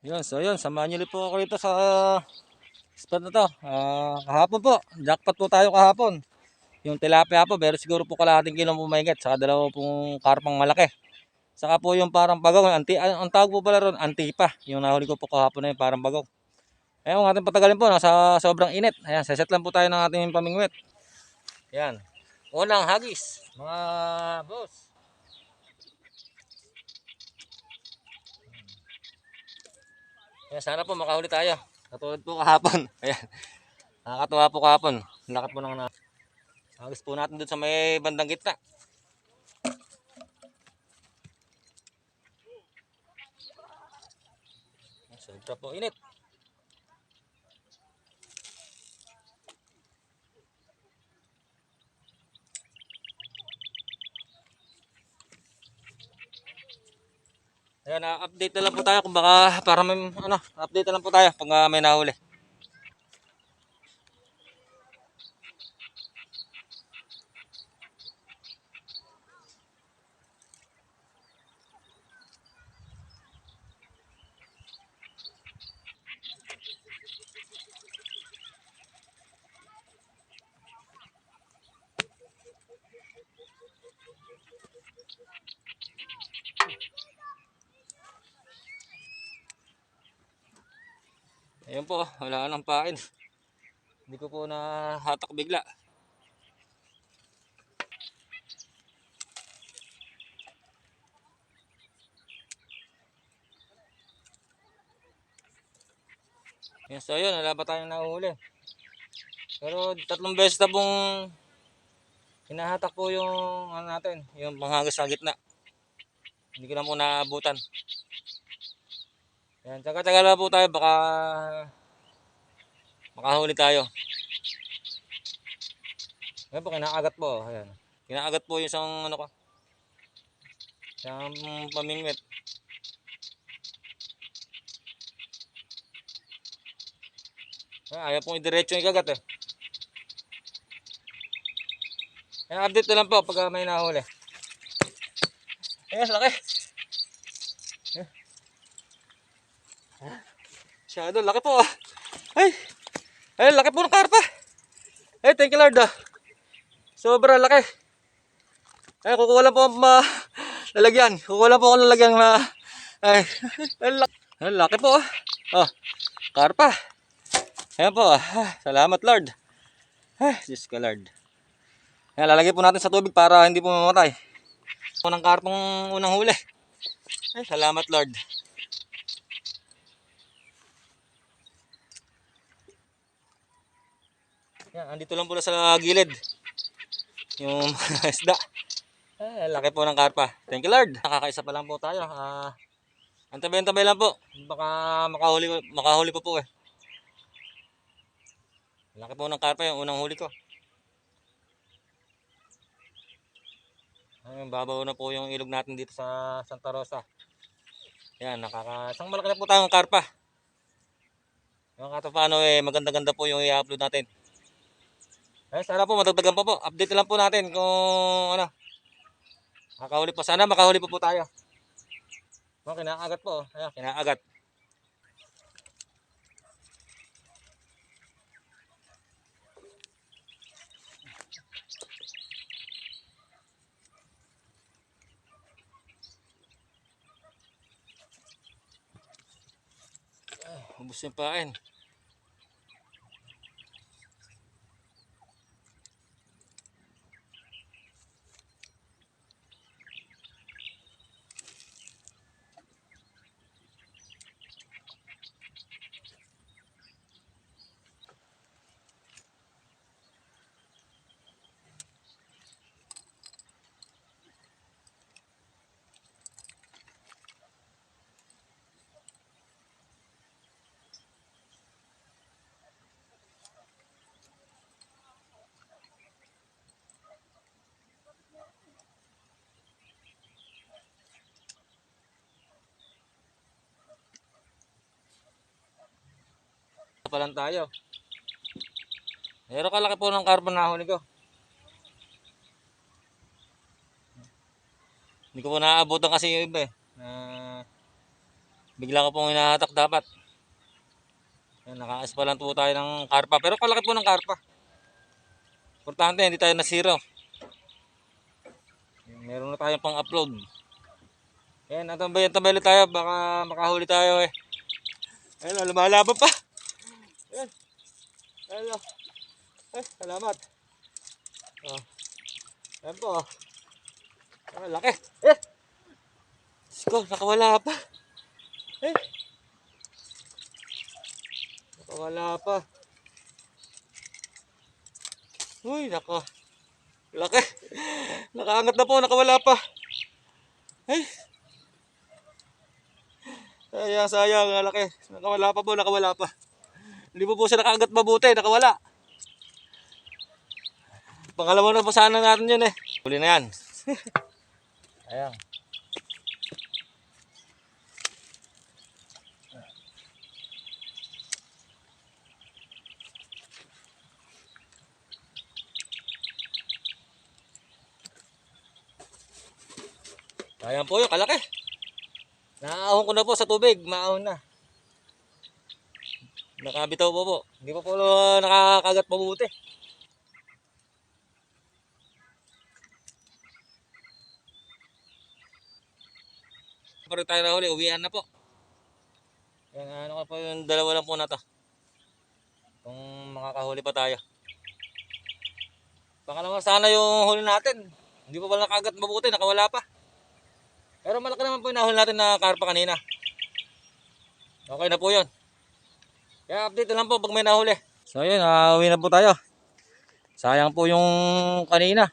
Yun, so yun, samahan ulit po ako rito sa spot na to. Ah, kahapon po, jackpot po tayo kahapon. Yung tilapia po, pero siguro po kalahating kilo po mahigit, saka dalawa pong karpang malaki. Saka po yung parang bagong, anti, ang, tawag po pala ron, antipa. Yung nahuli ko po kahapon na yun, parang bagong. Ayun, ang ating patagalin po, nasa sobrang init. Ayan, seset lang po tayo ng ating pamingwit. Ayan. Unang hagis, mga boss. Ayan, sana po makahuli tayo. Katulad po kahapon. Ayan. Nakakatuwa po kahapon. Lakat po ng na. Hagis po natin doon sa may bandang gitna. Sobra po init. Ayan, update na lang po tayo kung baka para may ano, update na lang po tayo pag ah, may nahuli. Ayun po, wala nang pain. Hindi ko po na hatak bigla. Yes, so yun, wala pa tayong nahuli. Pero tatlong beses na pong hinahatak po yung ano natin, yung panghagas sa gitna. Hindi ko na po naabutan. Yan, tsaga-tsaga lang po tayo, baka makahuli tayo. Ayan po, kinaagat po. Ayan. Kinaagat po yung isang ano ko. Isang pamingwit. Ayaw pong idiretso yung kagat eh. Ayan, update na lang po pag may nahuli. Ayan, laki. Shadow, laki po ah. Ay, ay, laki po ng karpa. Ay, thank you Lord ah. Sobra laki. Ay, kukuha lang po ang lalagyan. Kukuha lang po ako lalagyan na ay, ay, laki. Ay, laki po ah. Oh, karpa. Ayan po ah. Salamat Lord. Ay, Diyos ka Lord. Ayan, lalagay po natin sa tubig para hindi po mamatay. Unang karpang unang huli. Ay, salamat Lord. Yan, andito lang pala sa gilid. Yung isda. Eh, laki po ng karpa. Thank you Lord. Nakakaisa pa lang po tayo. Ah, antabay-antabay lang po. Baka makahuli, makahuli po po eh. Laki po ng karpa yung unang huli ko. Ayun, babaw na po yung ilog natin dito sa Santa Rosa. Yan, nakaka... Isang malaki na po tayong karpa. Yung kato paano eh, maganda-ganda po yung i-upload natin. Eh, sana po madagdagan pa po. Update lang po natin kung ano. Makahuli po. Sana makahuli po po tayo. Oh, kinaagat po. oh. Ayan, kinaagat. Ubus yung pain. Pa lang tayo. Meron kalaki po ng carbon na huli ko. Hindi ko po naaabutan kasi yung iba eh. Na Bigla ko pong hinahatak dapat. Yan, nakaas pa lang po tayo ng karpa. Pero kalaki po ng karpa. Importante, hindi tayo nasiro. Meron na tayong pang-upload. Yan, natambayan tambay ulit tayo. Baka makahuli tayo eh. Ayun, lumalaban pa. Oh. Ay, salamat. Oh. Yan po. oh. Ah, laki. Eh! Diyos ko, nakawala pa. Eh. Nakawala pa. Uy, nako. Laki. Nakaangat na po, nakawala pa. Ay. Sayang, sayang, ang laki. Nakawala pa po, nakawala pa. Hindi po po siya nakaangat mabuti, nakawala. Pangalawa na po sana natin yun eh. Huli na yan. Ayan. Ayan po yun, kalaki. Naahon ko na po sa tubig, maahon na. Nakabitaw po po. Hindi pa po uh, nakakagat mabuti. Rin tayo nahuli, uwian na po. Yan, ano ka po yung dalawa lang po na to. Kung makakahuli pa tayo. Pangalawa sana yung huli natin. Hindi pa pala nakagat mabuti, nakawala pa. Pero malaki naman po yung nahuli natin na karpa kanina. Okay na po yun. Kaya update lang po pag may nahuli. So yun, uh, uwi na po tayo. Sayang po yung kanina.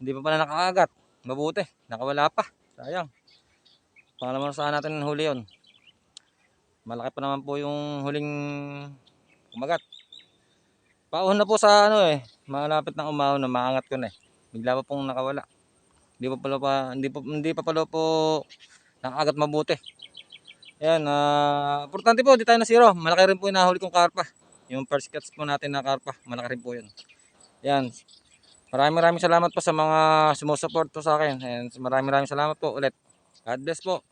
Hindi pa pala nakakagat. Mabuti, nakawala pa. Sayang. Pangalaman saan natin huli yun. Malaki pa naman po yung huling kumagat. Paahon na po sa ano eh. Malapit ng umahon na maangat ko na eh. Bigla pa pong nakawala. Hindi pa pala pa, hindi pa, hindi pa pala po nakagat mabuti. Ayan, ah, importante po, di tayo na zero. Malaki rin po yung nahuli kong karpa. Yung first catch po natin na karpa, malaki rin po yun. Ayan. Maraming maraming salamat po sa mga sumusupport po sa akin. And maraming maraming salamat po ulit. God bless po.